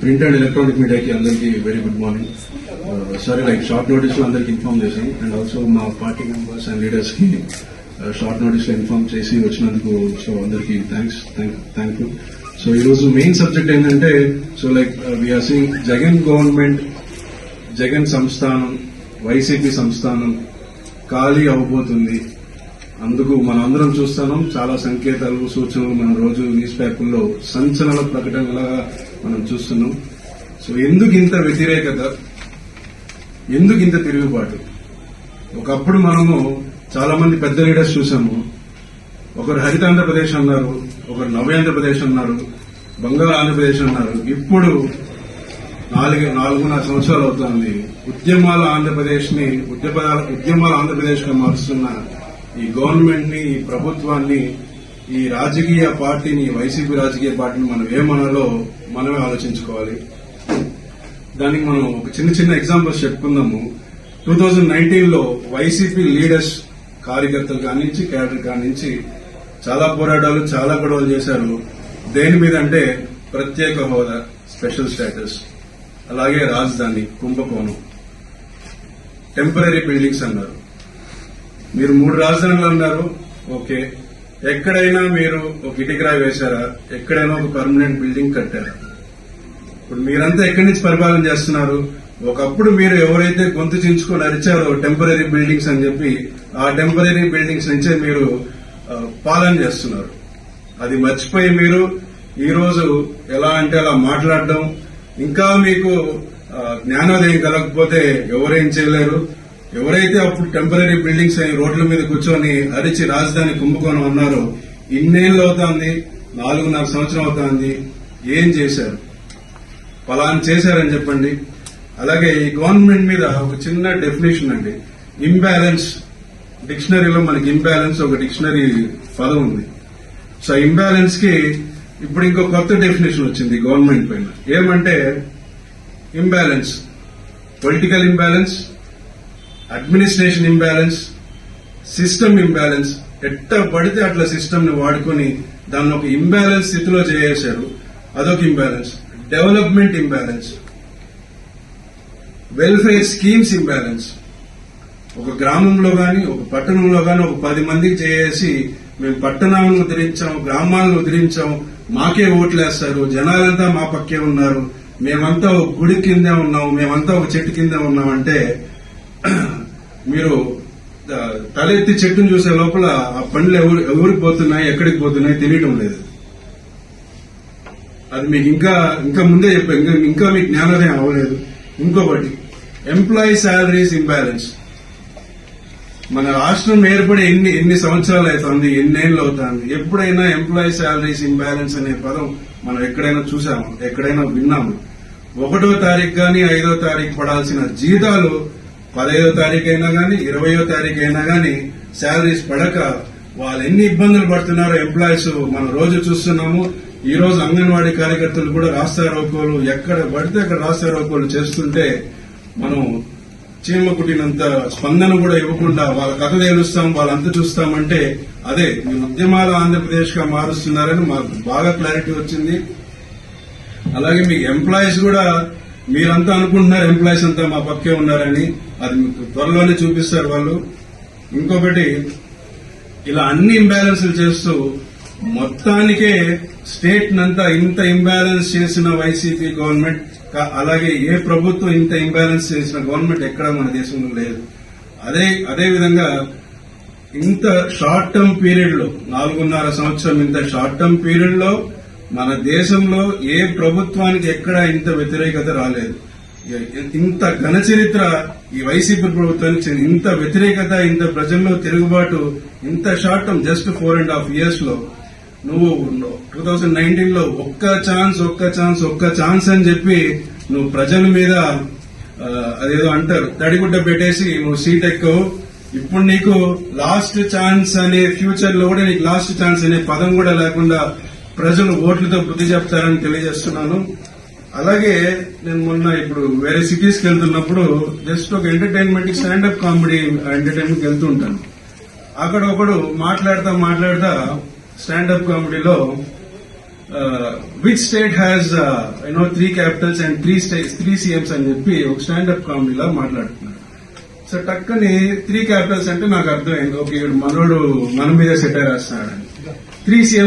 Print and electronic మీడియాకి అందరికీ very good morning sorry like short నోటీస్లో అందరికి ఇన్ఫార్మ్ చేశాం అండ్ ఆల్సో మా పార్టీ మెంబర్స్ అండ్ లీడర్స్కి షార్ట్ నోటీస్లో ఇన్ఫార్మ్ చేసి వచ్చినందుకు సో అందరికి థ్యాంక్స్ థ్యాంక్ యూ సో ఈ రోజు మెయిన్ సబ్జెక్ట్ ఏంటంటే so like we're seeing Jagan government Jagan సంస్థానం వైసీపీ సంస్థానం ఖాళీ అవబోతుంది. అందుకు మనం అందరం చూస్తున్నాం. చాలా సంకేతాలు సూచనలు మనం రోజు న్యూస్ పేపర్లో సంచలన ప్రకటనలాగా మనం చూస్తున్నాం. సో ఎందుకు ఇంత వ్యతిరేకత? ఎందుకు ఇంత తిరుగుబాటు? ఒకప్పుడు మనము చాలా మంది పెద్ద లీడర్స్ చూసాము. ఒకరు హరిత ఆంధ్రప్రదేశ్ అన్నారు ఒకరు నవ్యాంధ్రప్రదేశ్ అన్నారు బంగారు ఆంధ్రప్రదేశ్ అన్నారు. ఇప్పుడు నాలుగు నాలుగున్నర సంవత్సరాలు అవుతుంది. ఉద్యమాల ఆంధ్రప్రదేశ్ని ఉద్యమాల ఆంధ్రప్రదేశ్గా మారుస్తున్న ఈ గవర్నమెంట్ని ఈ ప్రభుత్వాన్ని ఈ రాజకీయ పార్టీని వైసీపీ రాజకీయ పార్టీని మనం ఏమనాలో మనమే ఆలోచించుకోవాలి? దానికి మనం ఒక చిన్న చిన్న ఎగ్జాంపుల్స్ చెప్పుకుందాము. టూ థౌజండ్ నైన్టీన్లో వైసీపీ లీడర్స్ కార్యకర్తలు కానించి క్యాడర్ కానించి చాలా పోరాటాలు చాలా గొడవలు చేశారు. దేని మీద అంటే ప్రత్యేక హోదా స్పెషల్ స్టేటస్ అలాగే రాజధాని కుంభకోణం. టెంపరీ బిల్డింగ్స్ అన్నారు. మీరు మూడు రాజధానులు అన్నారు. ఓకే. ఎక్కడైనా మీరు ఒక ఇటుకరాయి వేశారా? ఎక్కడైనా ఒక పర్మనెంట్ బిల్డింగ్ కట్టారా? ఇప్పుడు మీరంతా ఎక్కడి నుంచి పరిపాలన చేస్తున్నారు? ఒకప్పుడు మీరు ఎవరైతే గొంతు చించుకొని అరిచారో టెంపరీ బిల్డింగ్స్ అని చెప్పి ఆ టెంపరీ బిల్డింగ్స్ నుంచే మీరు పాలన చేస్తున్నారు. అది మర్చిపోయి మీరు ఈ రోజు ఎలా అంటే అలా మాట్లాడడం ఇంకా మీకు జ్ఞానోదయం కలగకపోతే ఎవరేం చేయలేరు? ఎవరైతే అప్పుడు టెంపరీ బిల్డింగ్స్ అని రోడ్ల మీద కూర్చొని అరిచి రాజధాని కుంభకోణం అన్నారో ఇన్నేళ్ళు అవుతోంది నాలుగున్నర సంవత్సరం అవుతోంది ఏం చేశారు? ఫలాన్ చేశారని చెప్పండి. అలాగే ఈ గవర్నమెంట్ మీద ఒక చిన్న డెఫినేషన్ అండి. ఇంబ్యాలెన్స్ డిక్షనరీలో మనకి ఇంబ్యాలెన్స్ ఒక డిక్షనరీ పదం ఉంది. సో ఇంబ్యాలెన్స్కి ఇప్పుడు ఇంకో కొత్త డెఫినేషన్ వచ్చింది గవర్నమెంట్ పైన. ఏమంటే imbalance political imbalance administration imbalance system imbalance ఎట్ట పడితే అట్లా సిస్టమ్ని వాడుకొని దాన్ని ఒక ఇంబ్యాలెన్స్ స్థితిలో చేసేశారు. అదొక imbalance development imbalance welfare schemes imbalance ఒక గ్రామంలో గాని ఒక పట్టణంలో గాని ఒక పది మందికి చేసి మేము పట్టణాలను ఉద్ధరించాం గ్రామాలను ఉద్ధరించాం మాకే ఓట్లేస్తారు జనాలంతా మా పక్కే ఉన్నారు మేమంతా ఒక గుడి కిందే ఉన్నాం మేమంతా ఒక చెట్టు కిందే ఉన్నామంటే మీరు తలెత్తి చెట్టును చూసే లోపల ఆ పండ్లు ఎవరు ఎవరికి పోతున్నాయి ఎక్కడికి పోతున్నాయి తెలియటం లేదు. అది మీకు ఇంకా ఇంకా ముందే చెప్పాను ఇంకా ఇంకా మీకు జ్ఞానోదయం అవ్వలేదు. ఇంకొకటి ఎంప్లాయీ శాలరీస్ ఇంబ్యాలెన్స్ మన రాష్ట్రం ఏర్పడి ఎన్ని ఎన్ని సంవత్సరాలు అవుతుంది ఎన్నేళ్ళు అవుతుంది ఎప్పుడైనా ఎంప్లాయీ శాలరీస్ ఇంబ్యాలెన్స్ అనే పదం మనం ఎక్కడైనా చూసాము? ఎక్కడైనా విన్నాము? ఒకటో తారీఖు కానీ ఐదో తారీఖు పడాల్సిన జీతాలు పదహైదో తారీఖు అయినా కానీ ఇరవయో తారీఖు అయినా కానీ శాలరీస్ పడక వాళ్ళు ఎన్ని ఇబ్బందులు పడుతున్నారో ఎంప్లాయీస్ మనం రోజు చూస్తున్నాము. ఈ రోజు అంగన్వాడీ కార్యకర్తలు కూడా రాస్తారోకోలు ఎక్కడ పడితే అక్కడ రాస్తారోకోలు చేస్తుంటే మనం చీమ కుట్టినంత స్పందన కూడా ఇవ్వకుండా వాళ్ళ కథ తేలుస్తాం వాళ్ళంతా చూస్తామంటే అదే మీ ఉద్యమాల ఆంధ్రప్రదేశ్గా మారుస్తున్నారని మాకు బాగా క్లారిటీ వచ్చింది. అలాగే మీ ఎంప్లాయీస్ కూడా మీరంతా అనుకుంటున్నారు ఎంప్లాయీస్ అంతా మా పక్కే ఉన్నారని. అది మీకు త్వరలోనే చూపిస్తారు వాళ్ళు. ఇంకొకటి ఇలా అన్ని ఇంబ్యాలెన్స్లు చేస్తూ మొత్తానికే స్టేట్ నంతా ఇంత ఇంబ్యాలెన్స్ చేసిన వైసీపీ గవర్నమెంట్ అలాగే ఏ ప్రభుత్వం ఇంత ఇంబ్యాలెన్స్ చేసిన గవర్నమెంట్ ఎక్కడ మన దేశంలో లేదు. అదే అదే విధంగా ఇంత షార్ట్ టర్మ్ పీరియడ్లో నాలుగున్నర సంవత్సరం ఇంత షార్ట్ టర్మ్ పీరియడ్లో మన దేశంలో ఏ ప్రభుత్వానికి ఎక్కడ ఇంత వ్యతిరేకత రాలేదు. ఇంత ఘన చరిత్ర ఈ వైసీపీ ప్రభుత్వానికి ఇంత వ్యతిరేకత ఇంత ప్రజల్లో తిరుగుబాటు ఇంత short term just four and half ఇయర్స్లో. నువ్వు టూ థౌజండ్ నైన్టీన్లో ఒక్క ఛాన్స్ ఒక్క ఛాన్స్ ఒక్క ఛాన్స్ అని చెప్పి నువ్వు ప్రజల మీద అదేదో అంటారు తడిగుడ్డ పెట్టేసి నువ్వు సీట్ ఎక్కవు ఇప్పుడు నీకు లాస్ట్ ఛాన్స్ అనే ఫ్యూచర్లో కూడా నీకు లాస్ట్ ఛాన్స్ అనే పదం కూడా లేకుండా ప్రజలు ఓట్లతో బుద్ధి చెప్తారని తెలియజేస్తున్నాను. అలాగే నేను మొన్న ఇప్పుడు వేరే సిటీస్కి వెళ్తున్నప్పుడు జస్ట్ ఒక ఎంటర్టైన్మెంట్ స్టాండప్ కామెడీ ఎంటర్టైన్మెంట్ వెళ్తూ ఉంటాను. అక్కడ ఒకడు మాట్లాడతా మాట్లాడతా standup కామెడీలో which state has you know three capitals and three states three CMs అని చెప్పి ఒక స్టాండప్ కామెడీలా మాట్లాడుతున్నాడు. సో టక్కని త్రీ క్యాపిటల్స్ అంటే నాకు అర్థమైంది. ఓకే మనోడు మన మీద సెటర్ రాస్తున్నాడు త్రీ సీఎం